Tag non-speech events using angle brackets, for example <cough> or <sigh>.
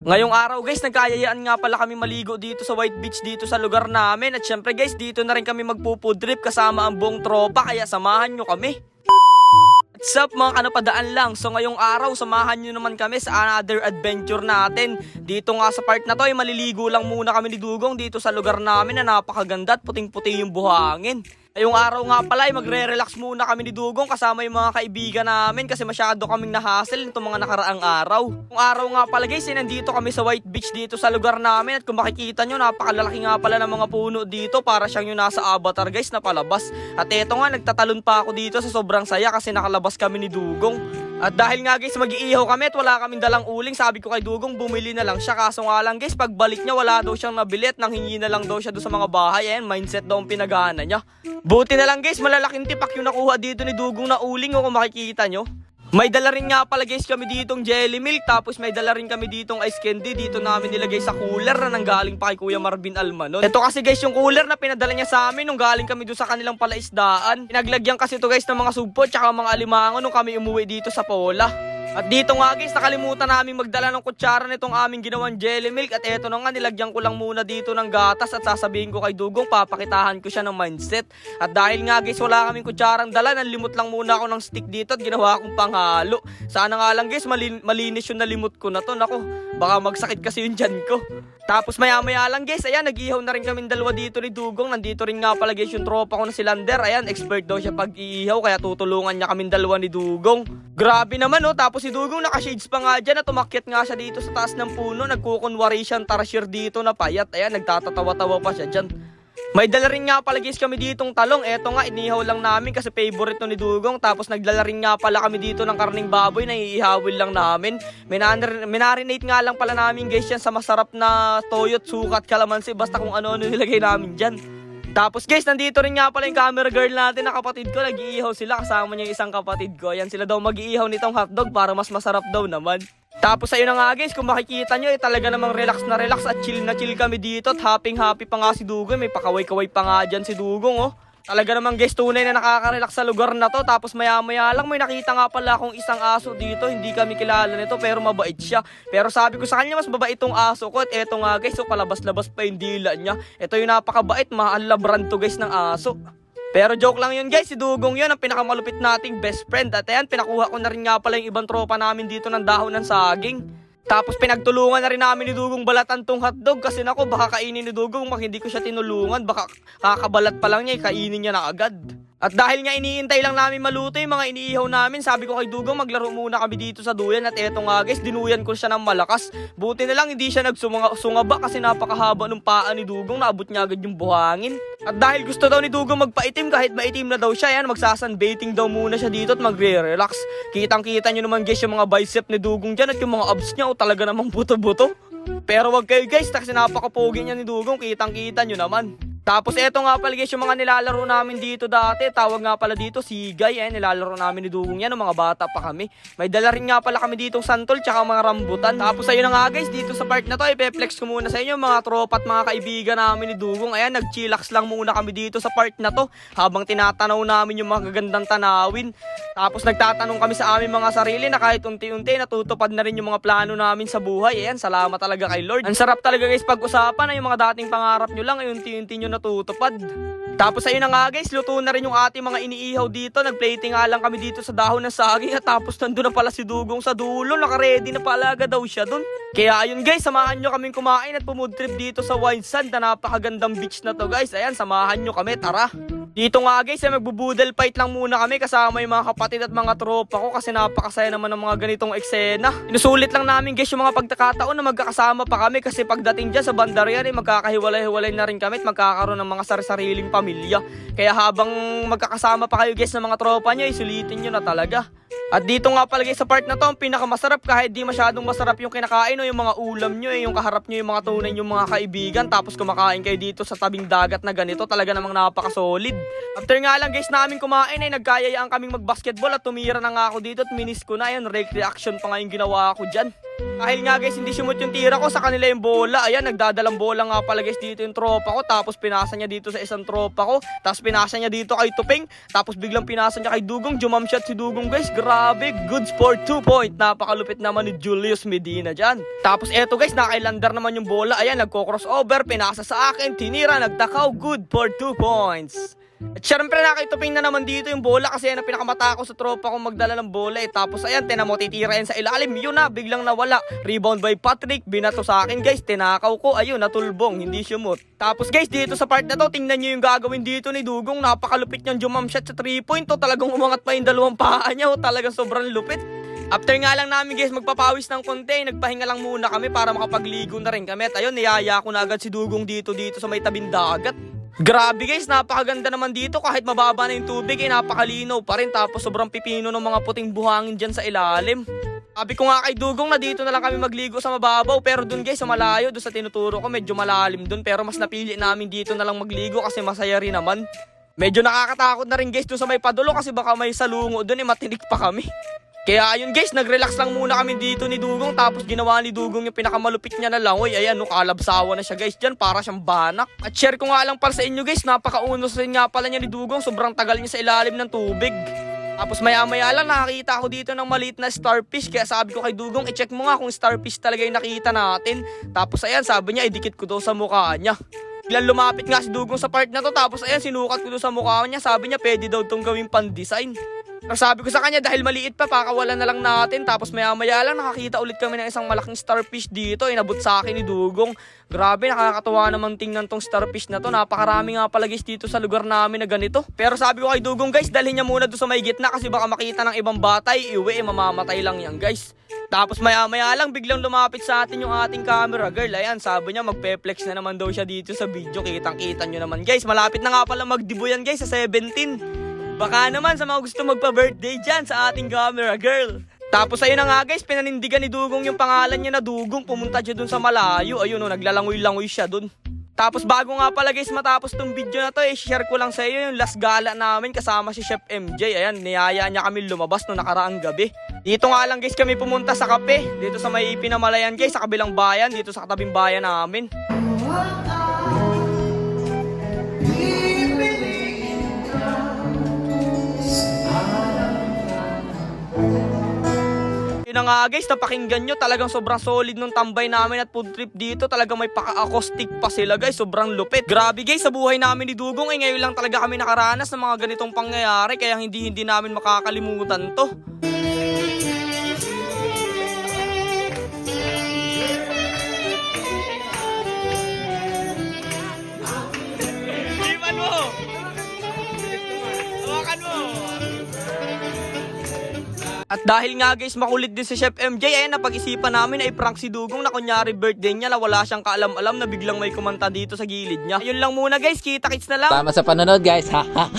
Ngayong araw guys, nagkayayaan nga pala kami maligo dito sa White Beach dito sa lugar namin. At syempre guys, dito na rin kami magpupood trip kasama ang buong tropa kaya samahan nyo kami. What's up mga kanapadaan lang? So ngayong araw, samahan nyo naman kami sa another adventure natin. Dito nga sa part na to, ay maliligo lang muna kami ni Dugong dito sa lugar namin na napakaganda at puting-puti yung buhangin. Ngayong araw nga pala ay magre-relax muna kami ni Dugong kasama yung mga kaibigan namin kasi masyado kaming nahassle nitong mga nakaraang araw. Yung araw nga pala guys, ay nandito kami sa White Beach dito sa lugar namin at kung makikita nyo, napakalalaki nga pala ng mga puno dito para siyang yung nasa avatar guys na palabas. At eto nga, nagtatalon pa ako dito sa sobrang saya kasi nakalabas kami ni Dugong. At dahil nga guys, mag-iihaw kami at wala kaming dalang uling, sabi ko kay Dugong, bumili na lang siya. Kaso nga lang guys, pagbalik niya, wala daw siyang nabili at nanghingi na lang daw siya doon sa mga bahay. Ayan, mindset daw ang pinagana niya. Buti na lang guys, malalaking tipak yung nakuha dito ni Dugong na uling o kung makikita nyo. May dala rin nga pala guys kami ditong jelly milk tapos may dala rin kami ditong ice candy dito namin nilagay sa cooler na nanggaling pa kay Kuya Marvin Almanon. Ito kasi guys yung cooler na pinadala niya sa amin nung galing kami doon sa kanilang palaisdaan. Pinaglagyan kasi to guys ng mga sugpo tsaka mga alimango nung kami umuwi dito sa Pola. At dito nga guys, nakalimutan namin magdala ng kutsara nitong aming ginawang jelly milk at eto na nga, nilagyan ko lang muna dito ng gatas at sasabihin ko kay Dugong, papakitahan ko siya ng mindset. At dahil nga guys, wala kaming kutsarang dala, nanlimot lang muna ako ng stick dito at ginawa akong panghalo. Sana nga lang guys, malin- malinis yung nalimot ko na to. Nako, baka magsakit kasi yung dyan ko. Tapos maya maya lang guys, ayan, nag-ihaw na rin kami dalawa dito ni Dugong. Nandito rin nga pala guys yung tropa ko na si Lander. Ayan, expert daw siya pag iihaw, kaya tutulungan niya kami dalawa ni Dugong. Grabe naman oh, tapos si Dugong naka-shades pa nga dyan at umakyat nga siya dito sa taas ng puno. Nagkukunwari siyang tarsier dito na payat. Ayan, nagtatatawa-tawa pa siya dyan. May dala rin nga pala guys kami ditong talong. Eto nga, inihaw lang namin kasi favorite to ni Dugong. Tapos nagdala rin nga pala kami dito ng karning baboy na iihawin lang namin. Minar- minarinate nga lang pala namin guys yan sa masarap na toyot, sukat, kalamansi. Basta kung ano-ano nilagay namin dyan. Tapos guys, nandito rin nga pala yung camera girl natin na kapatid ko. Nag-iihaw sila kasama niya yung isang kapatid ko. Ayan sila daw mag-iihaw nitong hotdog para mas masarap daw naman. Tapos ayun na nga guys, kung makikita nyo, eh, talaga namang relax na relax at chill na chill kami dito. At happy happy pa nga si Dugong. May pakaway-kaway pa nga dyan si Dugong oh. Talaga namang guys, tunay na nakaka-relax sa lugar na to. Tapos maya-maya lang, may nakita nga pala akong isang aso dito. Hindi kami kilala nito, pero mabait siya. Pero sabi ko sa kanya, mas mabait itong aso ko. At eto nga guys, so palabas-labas pa yung dila niya. Ito yung napakabait, mahal na brand to guys ng aso. Pero joke lang yun guys, si Dugong yun ang pinakamalupit nating best friend. At ayan, pinakuha ko na rin nga pala yung ibang tropa namin dito ng dahon ng saging. Tapos pinagtulungan na rin namin ni Dugong balatan tong hotdog kasi nako baka kainin ni Dugong mak hindi ko siya tinulungan baka kakabalat pa lang niya kainin niya na agad. At dahil nga iniintay lang namin maluto yung mga iniihaw namin, sabi ko kay Dugong maglaro muna kami dito sa duyan at eto nga guys, dinuyan ko siya ng malakas. Buti na lang hindi siya nagsungaba kasi napakahaba ng paa ni Dugong, naabot niya agad yung buhangin. At dahil gusto daw ni Dugong magpaitim kahit maitim na daw siya, yan magsasunbathing daw muna siya dito at magre-relax. Kitang kita nyo naman guys yung mga bicep ni Dugong dyan at yung mga abs niya, o talaga namang buto-buto. Pero wag kayo guys, kasi napakapogi niya ni Dugong, kitang kita nyo naman. Tapos eto nga pala guys yung mga nilalaro namin dito dati. Tawag nga pala dito si Guy. Eh. Nilalaro namin ni Dugong yan. Mga bata pa kami. May dala rin nga pala kami ditong santol tsaka mga rambutan. Tapos ayun nga guys dito sa part na to. Ipeflex ko muna sa inyo mga tropa at mga kaibigan namin ni Dugong. Ayan nagchillax lang muna kami dito sa part na to. Habang tinatanaw namin yung mga gagandang tanawin. Tapos nagtatanong kami sa aming mga sarili na kahit unti-unti natutupad na rin yung mga plano namin sa buhay. Ayan salamat talaga kay Lord. Ang sarap talaga guys pag-usapan na yung mga dating pangarap nyo lang ay unti-unti nyo natutupad. Tapos ayun na nga guys, luto na rin yung ating mga iniihaw dito. Nagplating nga lang kami dito sa dahon ng saging at tapos nandun na pala si Dugong sa dulo. Nakaready na pala agad daw siya dun. Kaya ayun guys, samahan nyo kaming kumain at pumood trip dito sa Wine Sand na napakagandang beach na to guys. Ayan, samahan nyo kami, tara. Dito nga guys, ay magbubudel fight lang muna kami kasama yung mga kapatid at mga tropa ko kasi napakasaya naman ng mga ganitong eksena. Inusulit lang namin guys yung mga pagkakataon na magkakasama pa kami kasi pagdating dyan sa bandarya ay magkakahiwalay-hiwalay na rin kami at magkakaroon ng mga sari-sariling pamilya. Kaya habang magkakasama pa kayo guys ng mga tropa nyo, isulitin nyo na talaga. At dito nga pala sa part na to, ang pinakamasarap kahit di masyadong masarap yung kinakain o yung mga ulam nyo, eh, yung kaharap nyo yung mga tunay yung mga kaibigan, tapos kumakain kayo dito sa tabing dagat na ganito, talaga namang napaka-solid. After nga lang guys namin kumain ay nagkayayaan kaming mag-basketball at tumira na nga ako dito at minis ko na yun, rake reaction pa nga yung ginawa ko dyan. Dahil nga guys, hindi sumot yung tira ko sa kanila yung bola. Ayan, nagdadalang bola nga pala guys dito yung tropa ko. Tapos pinasa niya dito sa isang tropa ko. Tapos pinasa niya dito kay Tuping. Tapos biglang pinasa niya kay Dugong. Jumam shot si Dugong guys. Grabe, good sport 2 point. Napakalupit naman ni Julius Medina dyan. Tapos eto guys, nakailandar naman yung bola. Ayan, nagko-crossover. Pinasa sa akin. Tinira, nagtakaw. Good for 2 points. At syempre nakituping na naman dito yung bola kasi yan ang pinakamata ko sa tropa kong magdala ng bola eh. Tapos ayan, tinamo titira yan sa ilalim. Yun na, biglang nawala. Rebound by Patrick, binato sa akin guys. Tinakaw ko, ayun, natulbong, hindi sumot. Tapos guys, dito sa part na to, tingnan nyo yung gagawin dito ni Dugong. Napakalupit niyang jumam shot sa 3 point. To, talagang umangat pa yung dalawang paa niya. Oh, talagang sobrang lupit. After nga lang namin guys magpapawis ng konti, nagpahinga lang muna kami para makapagligo na rin kami. At ayun, niyaya ko na agad si Dugong dito dito sa may tabing dagat. Grabe guys, napakaganda naman dito kahit mababa na yung tubig eh, napakalinaw pa rin tapos sobrang pipino ng mga puting buhangin dyan sa ilalim. Sabi ko nga kay Dugong na dito na lang kami magligo sa mababaw pero dun guys sa malayo, dun sa tinuturo ko medyo malalim dun pero mas napili namin dito na lang magligo kasi masaya rin naman. Medyo nakakatakot na rin guys dun sa may padulo kasi baka may salungo dun eh matinik pa kami. Kaya ayun guys, nag-relax lang muna kami dito ni Dugong tapos ginawa ni Dugong yung pinakamalupit niya na langoy. Ayan, no, kalabsawa na siya guys dyan para siyang banak. At share ko nga lang para sa inyo guys, napakaunos rin nga pala niya ni Dugong. Sobrang tagal niya sa ilalim ng tubig. Tapos maya maya lang nakakita ako dito ng maliit na starfish Kaya sabi ko kay Dugong, i-check mo nga kung starfish talaga yung nakita natin Tapos ayan, sabi niya, idikit ko daw sa mukha niya Biglang lumapit nga si Dugong sa part na to Tapos ayan, sinukat ko daw sa mukha niya Sabi niya, pwede daw tong gawing pan-design sabi ko sa kanya dahil maliit pa, pakawalan na lang natin. Tapos maya maya lang nakakita ulit kami ng isang malaking starfish dito. Inabot sa akin ni Dugong. Grabe, nakakatuwa naman tingnan tong starfish na to. Napakarami nga pala guys dito sa lugar namin na ganito. Pero sabi ko kay Dugong guys, dalhin niya muna doon sa may gitna kasi baka makita ng ibang batay. Iwi, eh, mamamatay lang yan guys. Tapos maya maya lang biglang lumapit sa atin yung ating camera girl. Ayan, sabi niya magpe-flex na naman daw siya dito sa video. Kitang kita nyo naman guys. Malapit na nga pala magdibo yan guys sa 17. Baka naman sa mga gusto magpa-birthday dyan sa ating camera girl. Tapos ayun na nga guys, pinanindigan ni Dugong yung pangalan niya na Dugong. Pumunta siya dun sa malayo. Ayun o, naglalangoy-langoy siya dun. Tapos bago nga pala guys matapos tong video na to, i-share ko lang sa iyo yung last gala namin kasama si Chef MJ. Ayan, niyaya niya kami lumabas no nakaraang gabi. Dito nga lang guys kami pumunta sa kape. Dito sa may pinamalayan guys, sa kabilang bayan. Dito sa katabing bayan namin. Yun na nga guys, napakinggan nyo. Talagang sobrang solid nung tambay namin at food trip dito. Talagang may paka-acoustic pa sila guys. Sobrang lupit. Grabe guys, sa buhay namin ni Dugong, eh ngayon lang talaga kami nakaranas ng mga ganitong pangyayari. Kaya hindi hindi namin makakalimutan to. At dahil nga guys, makulit din si Chef MJ, eh napag-isipan namin na i-prank si Dugong na kunyari birthday niya na wala siyang kaalam-alam na biglang may kumanta dito sa gilid niya. Yun lang muna guys, kita-kits na lang. Tama sa panonood guys. Ha. <laughs>